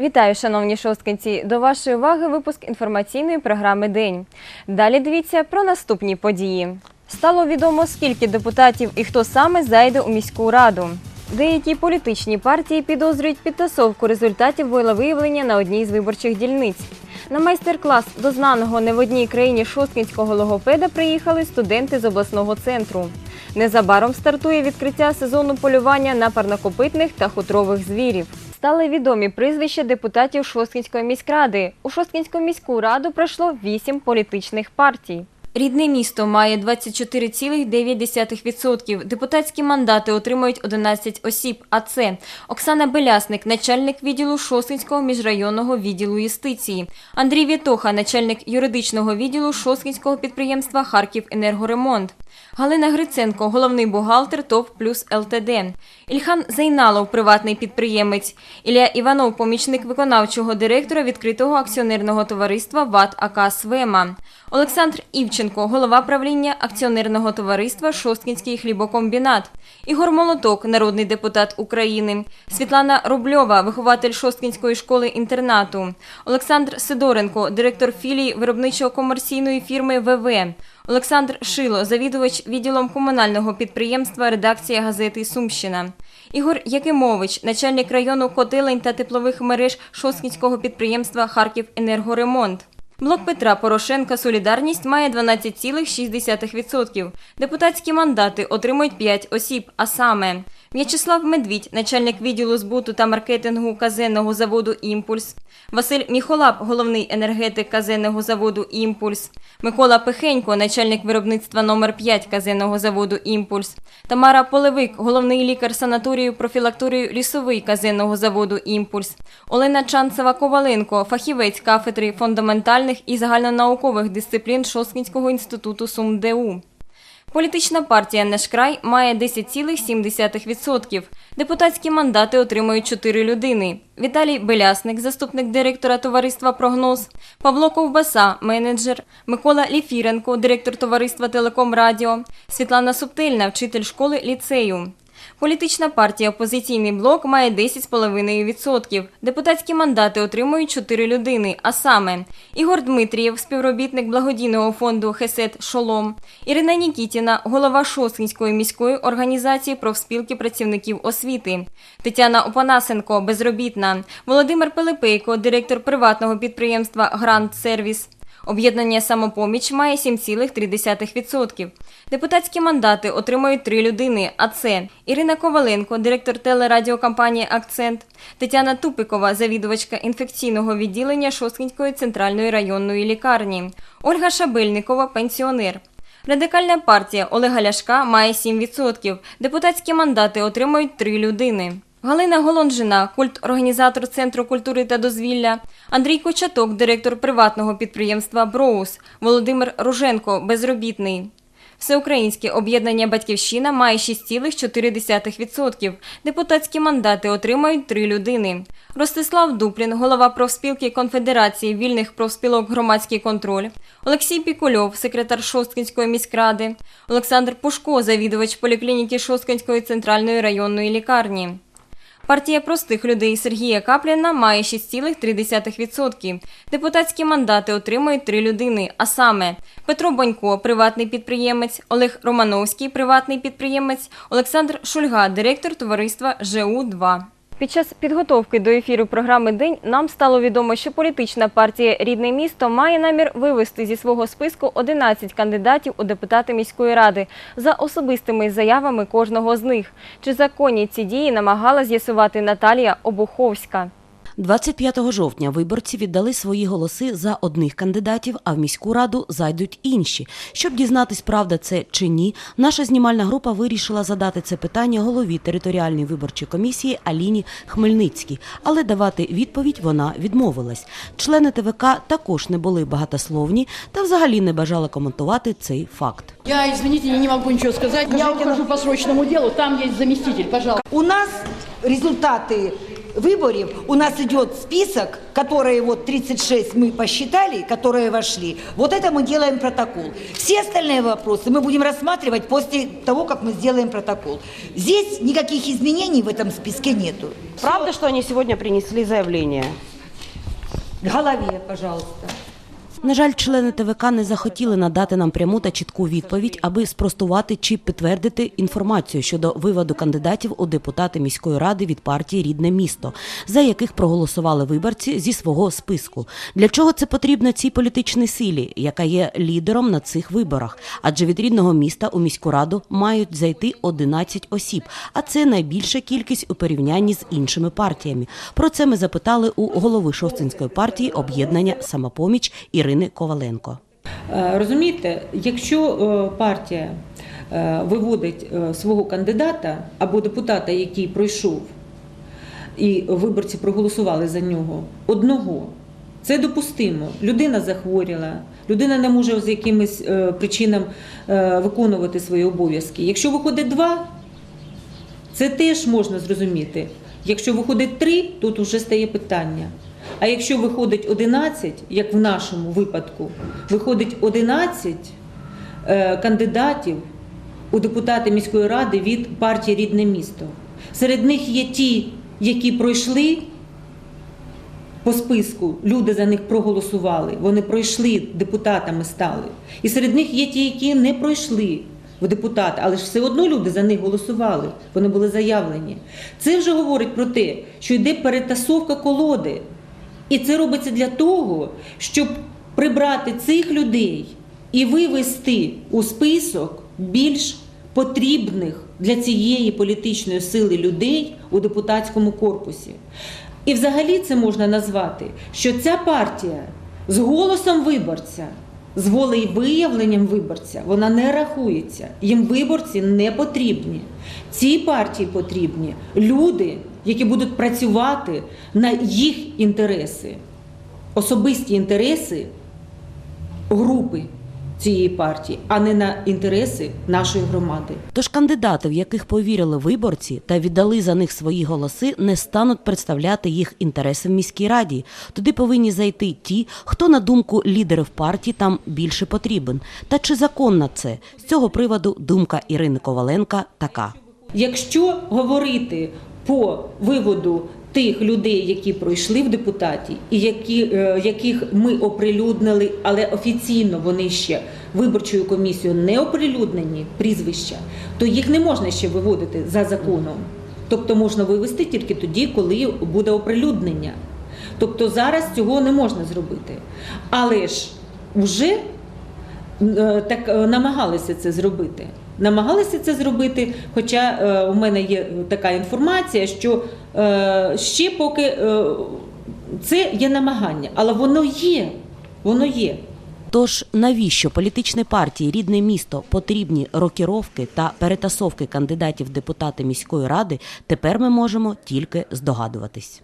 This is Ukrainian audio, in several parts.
Вітаю, шановні шосткинці! До вашої уваги випуск інформаційної програми День. Далі дивіться про наступні події. Стало відомо, скільки депутатів і хто саме зайде у міську раду. Деякі політичні партії підозрюють підтасовку результатів волевиявлення на одній з виборчих дільниць. На майстер-клас до знаного не в одній країні шосткінського логопеда приїхали студенти з обласного центру. Незабаром стартує відкриття сезону полювання на парнокопитних та хутрових звірів. Стали відомі прізвища депутатів Шосткінської міськради. У Шосткінську міську раду пройшло вісім політичних партій. Рідне місто має 24,9%. Депутатські мандати отримують 11 осіб. А це Оксана Белясник, начальник відділу Шосткінського міжрайонного відділу юстиції, Андрій Вітоха, начальник юридичного відділу Шосткінського підприємства Харків Енергоремонт. Галина Гриценко, головний бухгалтер ТОВ плюс ЛТД. Ільхан Зайналов, приватний підприємець. Ілля Іванов, помічник виконавчого директора відкритого акціонерного товариства ВАТ АК «Свема». Олександр Івченко, голова правління акціонерного товариства Шосткінський хлібокомбінат. Ігор Молоток, народний депутат України. Світлана Рубльова, вихователь Шосткінської школи-інтернату. Олександр Сидоренко, директор філії виробничо-комерційної фірми ВВ. Олександр Шило, завідувач відділом комунального підприємства редакція газети Сумщина. Ігор Якимович, начальник району котелень та теплових мереж Шосткінського підприємства Харків Енергоремонт. Блок Петра Порошенка Солідарність має 12,6%. Депутатські мандати отримують 5 осіб, а саме В'ячеслав Медвідь, начальник відділу збуту та маркетингу казенного заводу Імпульс, Василь Міхолап, головний енергетик казенного заводу Імпульс, Микола Пихенько, начальник виробництва номер 5 казенного заводу Імпульс, Тамара Полевик, головний лікар санаторію профілакторію лісовий казенного заводу Імпульс, Олена Чанцева Коваленко, фахівець кафедри фундаментальних і загальнонаукових дисциплін Шосткінського інституту СумДУ. Політична партія «Наш край» має 10,7%. Депутатські мандати отримують чотири людини. Віталій Белясник, заступник директора товариства «Прогноз», Павло Ковбаса, менеджер, Микола Ліфіренко, директор товариства «Телеком Радіо», Світлана Субтильна, вчитель школи ліцею. Політична партія «Опозиційний блок» має 10,5%. Депутатські мандати отримують 4 людини, а саме Ігор Дмитрієв, співробітник благодійного фонду «Хесет Шолом», Ірина Нікітіна, голова Шосткінської міської організації профспілки працівників освіти, Тетяна Опанасенко, безробітна, Володимир Пилипейко, директор приватного підприємства «Гранд Сервіс», Об'єднання «Самопоміч» має 7,3%. Депутатські мандати отримують три людини, а це Ірина Коваленко, директор телерадіокомпанії «Акцент», Тетяна Тупикова, завідувачка інфекційного відділення Шосткінської центральної районної лікарні, Ольга Шабельникова, пенсіонер. Радикальна партія Олега Ляшка має 7%. Депутатські мандати отримують три людини. Галина Голонжина, культ-організатор Центру культури та дозвілля, Андрій Кочаток, директор приватного підприємства Броус, Володимир Руженко, безробітний. Всеукраїнське об'єднання Батьківщина має 6,4%. Депутатські мандати отримають три людини. Ростислав Дуплін, голова профспілки Конфедерації вільних профспілок Громадський контроль, Олексій Пікульов, секретар Шосткінської міськради, Олександр Пушко, завідувач поліклініки Шосткінської центральної районної лікарні. Партія простих людей Сергія Капліна має 6,3%. Депутатські мандати отримують три людини, а саме Петро Бонько, приватний підприємець, Олег Романовський, приватний підприємець, Олександр Шульга, директор товариства ЖУ-2. Під час підготовки до ефіру програми День нам стало відомо, що політична партія Рідне місто має намір вивести зі свого списку 11 кандидатів у депутати міської ради за особистими заявами кожного з них. Чи законні ці дії намагала з'ясувати Наталія Обуховська? 25 жовтня виборці віддали свої голоси за одних кандидатів, а в міську раду зайдуть інші. Щоб дізнатись, правда це чи ні, наша знімальна група вирішила задати це питання голові територіальної виборчої комісії Аліні Хмельницькій, але давати відповідь вона відмовилась. Члени ТВК також не були багатословні та взагалі не бажали коментувати цей факт. Я, извините, я не могу ничего сказать. Я ухожу по срочному делу, там есть заместитель, пожалуйста. У нас результаты выборов у нас идет список, которые вот 36 мы посчитали, которые вошли. Вот это мы делаем протокол. Все остальные вопросы мы будем рассматривать после того, как мы сделаем протокол. Здесь никаких изменений в этом списке нету. Правда, що вони сьогодні принесли заявлення? К голове, пожалуйста. На жаль, члени ТВК не захотіли надати нам пряму та чітку відповідь, аби спростувати чи підтвердити інформацію щодо виводу кандидатів у депутати міської ради від партії Рідне місто, за яких проголосували виборці зі свого списку. Для чого це потрібно цій політичній силі, яка є лідером на цих виборах? Адже від рідного міста у міську раду мають зайти 11 осіб, а це найбільша кількість у порівнянні з іншими партіями. Про це ми запитали у голови Шостинської партії об'єднання Самопоміч Ірини Коваленко. Е, Розумієте, якщо е, партія е, виводить свого кандидата або депутата, який пройшов, і виборці проголосували за нього одного, це допустимо. Людина захворіла, людина не може з якимось причинам виконувати свої обов'язки. Якщо виходить два, це теж можна зрозуміти. Якщо виходить три, тут вже стає питання. А якщо виходить 11, як в нашому випадку, виходить 11 е, кандидатів у депутати міської ради від партії Рідне місто. Серед них є ті, які пройшли по списку, люди за них проголосували, вони пройшли, депутатами стали. І серед них є ті, які не пройшли в депутати, але ж все одно люди за них голосували, вони були заявлені. Це вже говорить про те, що йде перетасовка колоди. І це робиться для того, щоб прибрати цих людей і вивести у список більш потрібних для цієї політичної сили людей у депутатському корпусі. І взагалі це можна назвати, що ця партія з голосом виборця, з волевиявленням виборця, вона не рахується. Їм виборці не потрібні. Цій партії потрібні люди, які будуть працювати на їх інтереси, особисті інтереси групи цієї партії, а не на інтереси нашої громади. Тож кандидати, в яких повірили виборці та віддали за них свої голоси, не стануть представляти їх інтереси в міській раді. Туди повинні зайти ті, хто на думку лідерів партії там більше потрібен. Та чи законно це? З цього приводу думка Ірини Коваленка така. Якщо говорити по виводу тих людей, які пройшли в депутаті, і які, е, яких ми оприлюднили, але офіційно вони ще виборчою комісією не оприлюднені прізвища, то їх не можна ще виводити за законом. Тобто можна вивести тільки тоді, коли буде оприлюднення. Тобто зараз цього не можна зробити. Але ж вже Е, так е, намагалися це зробити. Намагалися це зробити, хоча е, у мене є така інформація, що е, ще поки е, це є намагання, але воно є. Воно є. Тож навіщо політичній партії рідне місто потрібні рокіровки та перетасовки кандидатів депутати міської ради, тепер ми можемо тільки здогадуватись.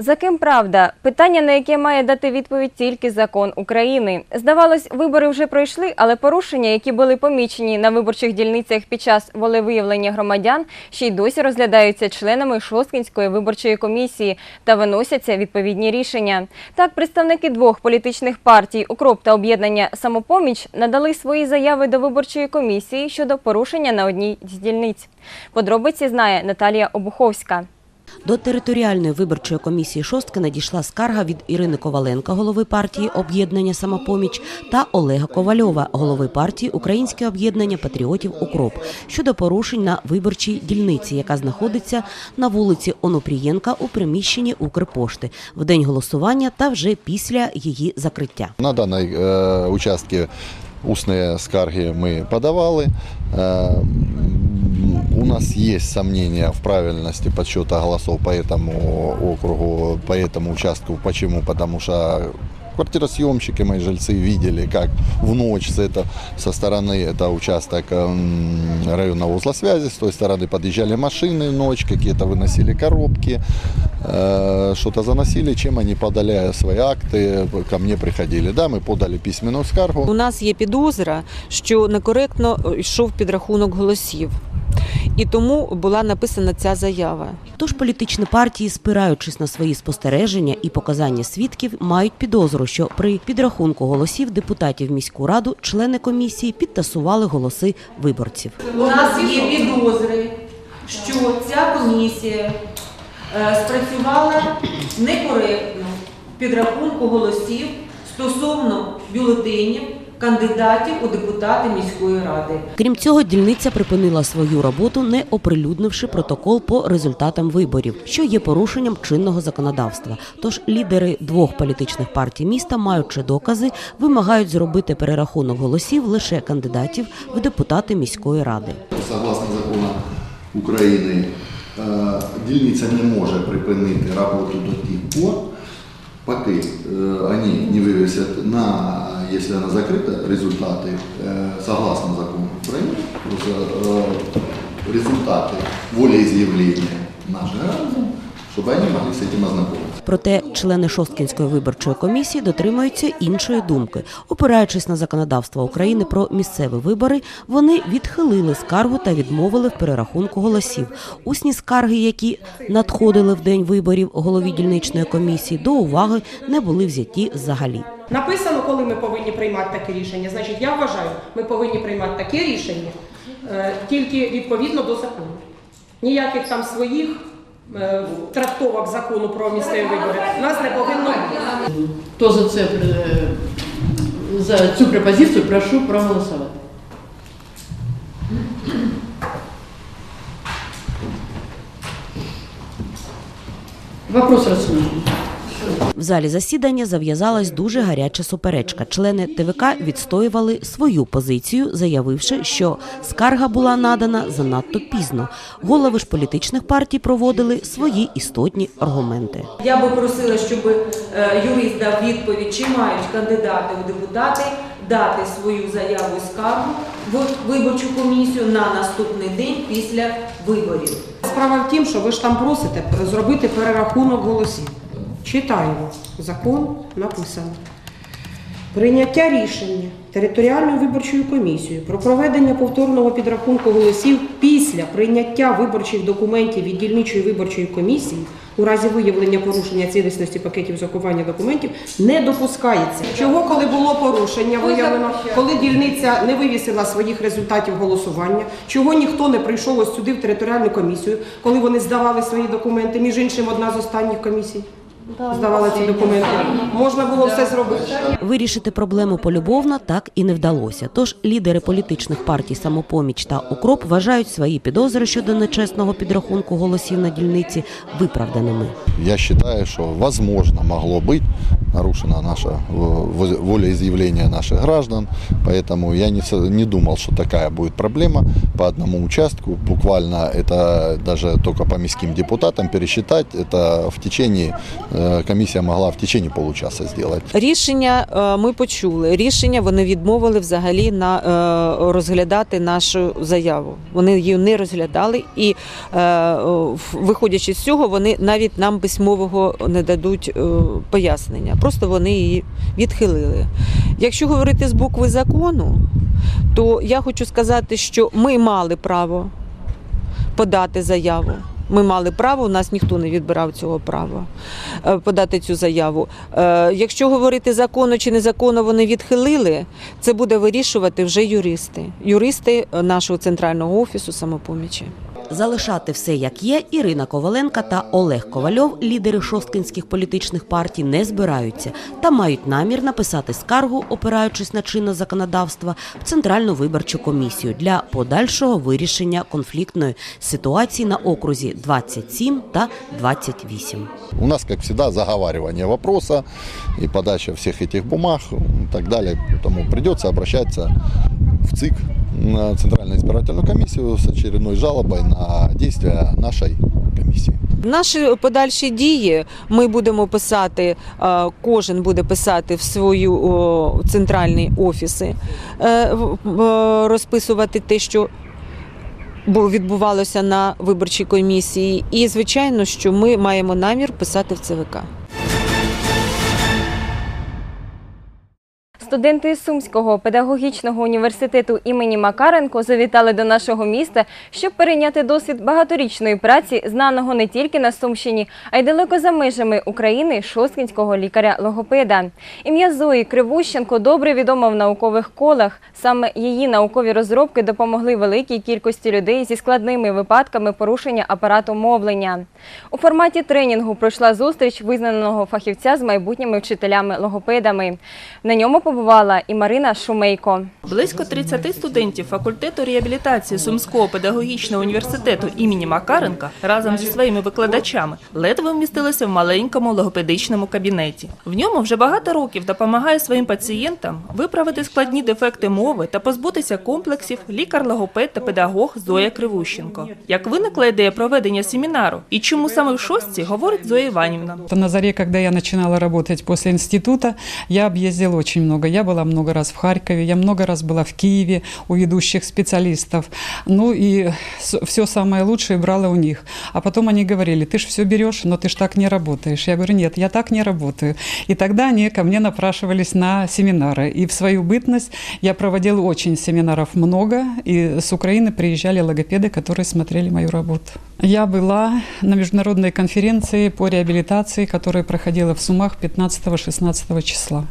За ким правда? Питання, на яке має дати відповідь тільки закон України. Здавалось, вибори вже пройшли, але порушення, які були помічені на виборчих дільницях під час волевиявлення громадян, ще й досі розглядаються членами Шосткінської виборчої комісії та виносяться відповідні рішення. Так, представники двох політичних партій Укроп та об'єднання Самопоміч надали свої заяви до виборчої комісії щодо порушення на одній з дільниць. Подробиці знає Наталія Обуховська. До територіальної виборчої комісії шостки надійшла скарга від Ірини Коваленка, голови партії об'єднання Самопоміч, та Олега Ковальова, голови партії Українське об'єднання патріотів Укроп щодо порушень на виборчій дільниці, яка знаходиться на вулиці Онопрієнка у приміщенні Укрпошти в день голосування та вже після її закриття. На данной э, участке устные скарги мы подавали. Э, м, у нас есть сомнения в правильности подсчета голосов по этому округу, по этому участку. Почему? Потому что квартиросъемщики, мои жильцы видели, как в ночь с это, со стороны, это участок м, районного узла связи, с той стороны подъезжали машины ночь, какие-то выносили коробки, э, что-то заносили, чем они подали свои акты, ко мне приходили. Да, мы подали письменную скаргу. У нас є підозра, що некоректно йшов підрахунок голосів. і тому була написана ця заява. Тож політичні партії, спираючись на свої спостереження і показання свідків, мають підозру, що при підрахунку голосів депутатів міську раду члени комісії підтасували голоси виборців. У нас є підозри, що ця комісія е, спрацювала некоректно в підрахунку голосів стосовно бюлетенів кандидатів у депутати міської ради. Крім цього, дільниця припинила свою роботу, не оприлюднивши протокол по результатам виборів, що є порушенням чинного законодавства. Тож лідери двох політичних партій міста, маючи докази, вимагають зробити перерахунок голосів лише кандидатів в депутати міської ради. Согласно закону України, е, дільниця не може припинити роботу до тих пор, поки е, вони не вивісять на, якщо вона закрита, результати, е, согласно закону просто, е, результати волеизъявления наших граждан, щоб вони могли з цим ознакомитися. Проте члени Шосткінської виборчої комісії дотримуються іншої думки. Опираючись на законодавство України про місцеві вибори, вони відхилили скаргу та відмовили в перерахунку голосів. Усні скарги, які надходили в день виборів голові дільничної комісії, до уваги не були взяті взагалі. Написано, коли ми повинні приймати таке рішення. Значить, я вважаю, ми повинні приймати таке рішення е, тільки відповідно до закону. Ніяких там своїх е, трактовок закону про місцеві вибори нас не повинно бути. Хто за це е, за цю пропозицію, прошу проголосувати. Вопрос розсмотрений. В залі засідання зав'язалась дуже гаряча суперечка. Члени ТВК відстоювали свою позицію, заявивши, що скарга була надана занадто пізно. Голови ж політичних партій проводили свої істотні аргументи. Я би просила, щоб е, юрист дав відповідь, чи мають кандидати у депутати дати свою заяву і скаргу в виборчу комісію на наступний день після виборів. Справа в тім, що ви ж там просите зробити перерахунок голосів. Читаємо. Закон написано. Прийняття рішення територіальною виборчою комісією про проведення повторного підрахунку голосів після прийняття виборчих документів від дільничої виборчої комісії у разі виявлення порушення цілісності пакетів закування документів не допускається. Чого, коли було порушення виявлено, коли дільниця не вивісила своїх результатів голосування, чого ніхто не прийшов ось сюди в територіальну комісію, коли вони здавали свої документи, між іншим, одна з останніх комісій Здавала ці документи. Можна було все зробити. Вирішити проблему полюбовно так і не вдалося. Тож лідери політичних партій «Самопоміч» та «Укроп» вважають свої підозри щодо нечесного підрахунку голосів на дільниці виправданими. Я считаю, что возможно могло быть нарушена наша э, воз- волеизъявление наших граждан, поэтому я не, со- не думал, что такая будет проблема по одному участку. Буквально это даже только по міським депутатам пересчитать, это в течение, э, комиссия могла в течение получаса сделать. Рішення е, ми почули. Рішення вони відмовили взагалі на е, розглядати нашу заяву. Вони її не розглядали, і е, виходячи з цього, вони навіть нам письмового не дадуть е, пояснення. Просто вони її відхилили. Якщо говорити з букви закону, то я хочу сказати, що ми мали право подати заяву. Ми мали право, у нас ніхто не відбирав цього права е, подати цю заяву. Е, Якщо говорити законно чи незаконно вони відхилили, це буде вирішувати вже юристи, юристи е, нашого центрального офісу самопомічі. Залишати все як є, Ірина Коваленка та Олег Ковальов, лідери шосткинських політичних партій, не збираються та мають намір написати скаргу, опираючись на чинне законодавство, в Центральну виборчу комісію для подальшого вирішення конфліктної ситуації на окрузі 27 та 28. У нас, как всегда, заговаривание вопроса и подача всех этих бумаг и так далее. Поэтому придется обращаться в ЦИК, на Центральную избирательную комиссию с очередной жалобой на действия нашей комиссии. Наші подальші дії ми будемо писати, е, кожен буде писати в свою центральні офіси, е, розписувати те, що відбувалося на виборчій комісії. І звичайно, що ми маємо намір писати в ЦВК. Студенти Сумського педагогічного університету імені Макаренко завітали до нашого міста, щоб перейняти досвід багаторічної праці, знаного не тільки на Сумщині, а й далеко за межами України шосткінського лікаря-логопеда. Ім'я Зої Кривущенко добре відомо в наукових колах. Саме її наукові розробки допомогли великій кількості людей зі складними випадками порушення апарату мовлення. У форматі тренінгу пройшла зустріч визнаного фахівця з майбутніми вчителями-логопедами. На ньому побувала і Марина Шумейко. Близько 30 студентів факультету реабілітації Сумського педагогічного університету імені Макаренка разом зі своїми викладачами ледве вмістилися в маленькому логопедичному кабінеті. В ньому вже багато років допомагає своїм пацієнтам виправити складні дефекти мови та позбутися комплексів лікар-логопед та педагог Зоя Кривущенко. Як виникла ідея проведення семінару і чому саме в шостці, говорить Зоя Іванівна. На заре, когда я начинала работать после института, я объездила очень много. Я была много раз в Харькове, я много раз была в Киеве у ведущих специалистов. Ну и все самое лучшее брала у них. А потом они говорили, ты ж все берешь, но ты ж так не работаешь. Я говорю, нет, я так не работаю. И тогда они ко мне напрашивались на семинары. И в свою бытность я проводила очень семинаров много. И с Украины приезжали логопеды, которые смотрели мою работу. Я была на международной конференции по реабилитации, которая проходила в Сумах 15-16 числа.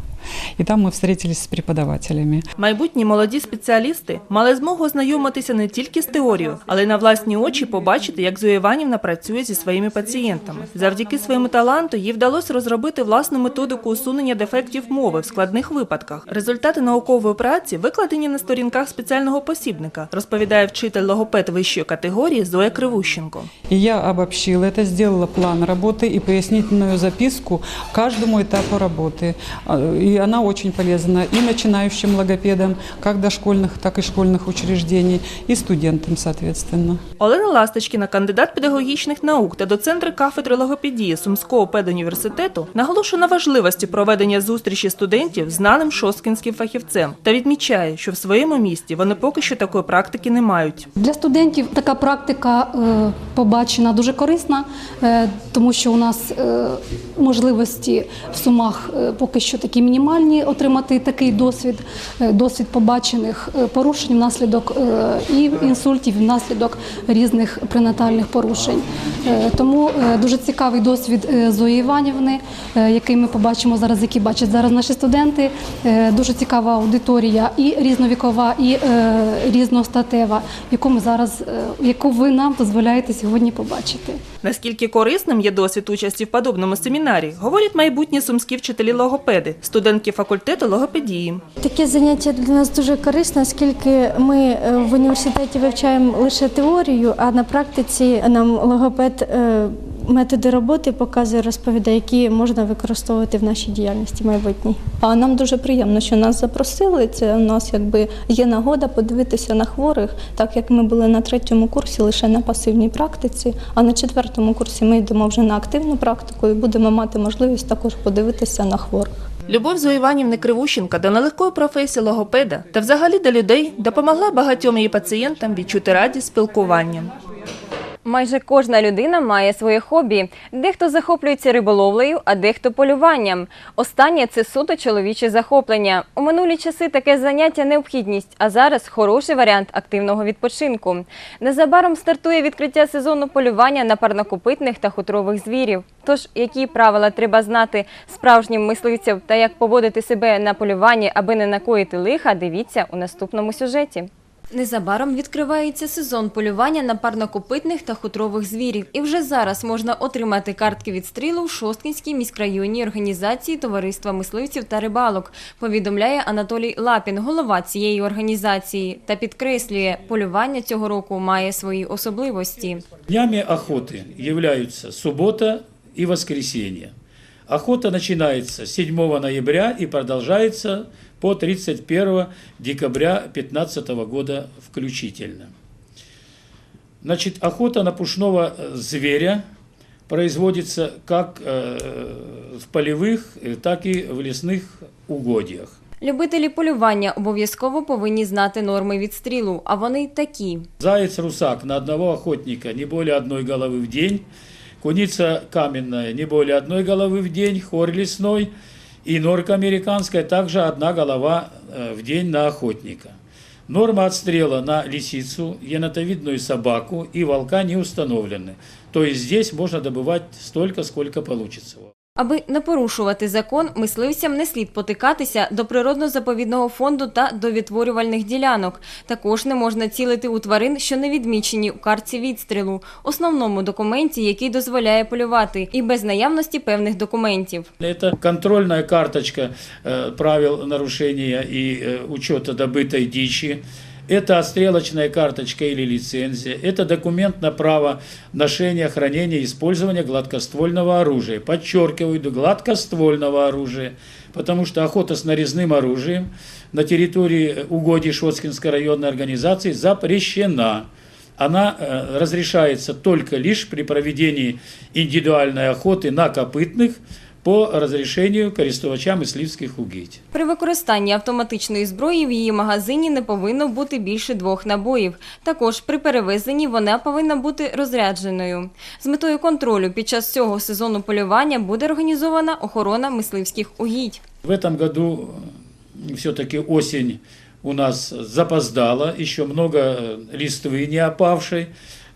И там мы встретились с преподавателями. Майбутні молоді спеціалісти мали змогу ознайомитися не тільки з теорією, але й на власні очі побачити, як Зоя Іванівна працює зі своїми пацієнтами. Завдяки своєму таланту їй вдалося розробити власну методику усунення дефектів мови в складних випадках. Результати наукової праці викладені на сторінках спеціального посібника, розповідає вчитель логопед вищої категорії Зоя Кривущенко. И я обобщила это, сделала план работы и пояснительную записку каждому этапу работы. А, И она очень полезна и начинающим логопедам, как дошкольных, так и школьных учреждений, и студентам, соответственно. Олена Ласточкіна, кандидат педагогічних наук та доцентр кафедри логопедії Сумського педуніверситету, наголошує на важливості проведення зустрічі студентів з знаним шосткінським фахівцем та відмічає, що в своєму місті вони поки що такої практики не мають. Для студентів така практика е, побачена дуже корисна, е, тому що у нас е, можливості в сумах поки що такі мінімальні отримати такий досвід, е, досвід побачених е, порушень внаслідок е, і інсультів, внаслідок різних пренатальних порушень. Тому дуже цікавий досвід Зої Іванівни, який ми побачимо зараз, який бачать зараз наші студенти. Дуже цікава аудиторія і різновікова, і різностатева, яку ми зараз, яку ви нам дозволяєте сьогодні побачити. Наскільки корисним є досвід участі в подобному семінарі, говорять майбутні сумські вчителі логопеди, студентки факультету логопедії. Таке заняття для нас дуже корисне, оскільки ми е, в університеті вивчаємо лише теорію, а на практиці нам логопед е, методи роботи показує, розповідає, які можна використовувати в нашій діяльності майбутній. А нам дуже приємно, що нас запросили. Це у нас якби є нагода подивитися на хворих, так як ми були на третьому курсі лише на пасивній практиці, а на четвертому курсі ми йдемо вже на активну практику і будемо мати можливість також подивитися на хворих. Любов Зої Кривущенка до нелегкої професії логопеда та взагалі до людей допомогла багатьом її пацієнтам відчути радість спілкуванням. Майже кожна людина має своє хобі. Дехто захоплюється риболовлею, а дехто полюванням. Останнє це суто чоловіче захоплення. У минулі часи таке заняття необхідність, а зараз хороший варіант активного відпочинку. Незабаром стартує відкриття сезону полювання на парнокопитних та хутрових звірів. Тож, які правила треба знати справжнім мисливцям та як поводити себе на полюванні, аби не накоїти лиха, дивіться у наступному сюжеті. Незабаром відкривається сезон полювання на парнокопитних та хутрових звірів. І вже зараз можна отримати картки відстрілу в Шосткінській міськрайонній організації Товариства мисливців та рибалок, повідомляє Анатолій Лапін, голова цієї організації, та підкреслює, полювання цього року має свої особливості. Днями охоты являются суббота и воскресенье. Охота начинается с 7 ноября и продолжается по 31 декабря 2015 года включительно. Значит, охота на пушного э, зверя производится как э, в полевых, э, так и в лесных угодьях. Любителі полювання обов'язково повинні знати норми відстрілу, а вони такі. Заяц-русак на одного охотника не более одной головы в день, куница каменная не более одной головы в день, хорь лесной и норка американская также одна голова э, в день на охотника. Норма отстрела на лисицу, енотовидную собаку и волка не установлены. То есть здесь можно добывать столько, сколько получится. Аби не порушувати закон, мисливцям не слід потикатися до природно-заповідного фонду та до відтворювальних ділянок. Також не можна цілити у тварин, що не відмічені у картці відстрілу, основному документі, який дозволяє полювати, і без наявності певних документів. Это контрольная карточка э, правил нарушения и э, учета добытой дичи. Это отстрелочная карточка или лицензия. Это документ на право ношения, хранения и использования гладкоствольного оружия. Подчеркиваю, гладкоствольного оружия. Потому что охота с нарезным оружием на территории угодий Шоцкинской районной организации запрещена. Она э, разрешается только лишь при проведении индивидуальной охоты на копытных по разрешению користувача мисливських угідь. При використанні автоматичної зброї в її магазині не повинно бути більше двох набоїв. Також при перевезенні вона повинна бути розрядженою. З метою контролю під час цього сезону полювання буде організована охорона мисливських угідь. В этом году все-таки осень у нас запоздала, еще много э, листвы не опавшей.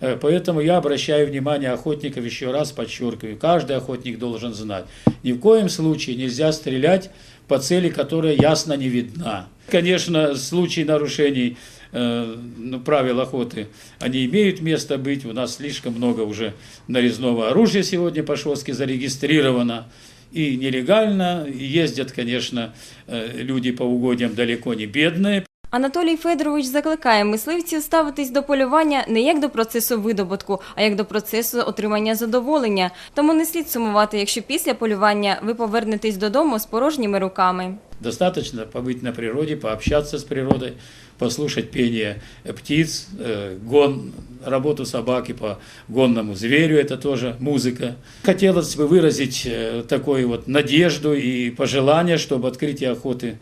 Э, Поэтому я обращаю внимание охотников, еще раз подчеркиваю, каждый охотник должен знать, ни в коем случае нельзя стрелять по цели, которая ясно не видна. Конечно, случаи нарушений э, ну, правил охоты, они имеют место быть. У нас слишком много уже нарезного оружия сегодня по-шведски зарегистрировано. И нелегально, ездят, конечно, э, люди по угодьям далеко не бедные, Анатолій Федорович закликає мисливців ставитись до полювання не як до процесу видобутку, а як до процесу отримання задоволення. Тому не слід сумувати, якщо після полювання ви повернетесь додому з порожніми руками. Достаточно побыть на природе, пообщаться с природой, послушать пение птиц, э, гон, работу собаки по гонному зверю, это тоже музыка. Хотелось бы выразить э, такую вот надежду и пожелание, чтобы открытие охоты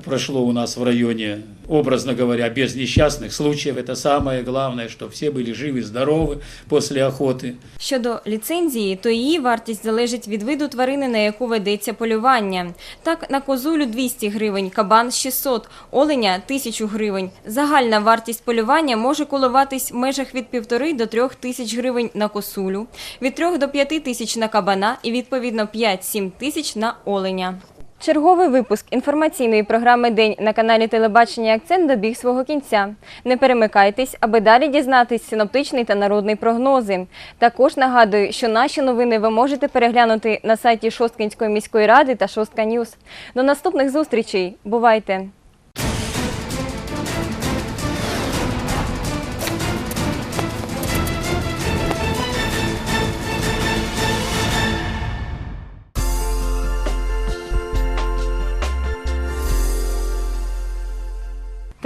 прошло у нас в районе, образно говоря, без несчастных случаев. Это самое главное, что все были живы, здоровы после охоты. Щодо ліцензії, то її вартість залежить від виду тварини, на яку ведеться полювання. Так, на козулю 200 гривень, кабан 600, оленя 1000 гривень. Загальна вартість полювання може коливатись в межах від 1,5 до 3 тисяч гривень на косулю, від 3 до 5 тисяч на кабана і відповідно 5-7 тисяч на оленя. Черговий випуск інформаційної програми День на каналі Телебачення Акцент добіг свого кінця. Не перемикайтесь, аби далі дізнатись синоптичний та народний прогнози. Також нагадую, що наші новини ви можете переглянути на сайті Шосткинської міської ради та Шостка Ньюз. До наступних зустрічей. Бувайте! –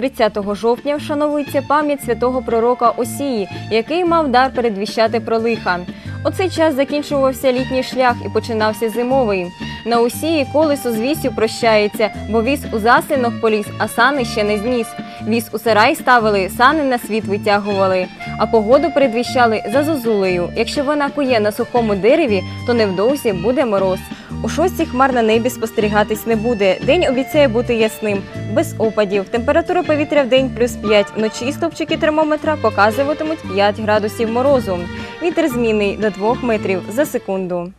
30 жовтня вшановується пам'ять святого пророка Осії, який мав дар передвіщати про лиха. У цей час закінчувався літній шлях і починався зимовий. На Осії колесо з вісю прощається, бо віз у заслінок поліз, а сани ще не зніс. Віз у сарай ставили, сани на світ витягували, а погоду передвіщали за зозулею. Якщо вона кує на сухому дереві, то невдовзі буде мороз. У шостій хмар на небі спостерігатись не буде. День обіцяє бути ясним, без опадів. Температура повітря в день плюс 5. Вночі стопчики термометра показуватимуть 5 градусів морозу. Вітер змінний до 2 метрів за секунду.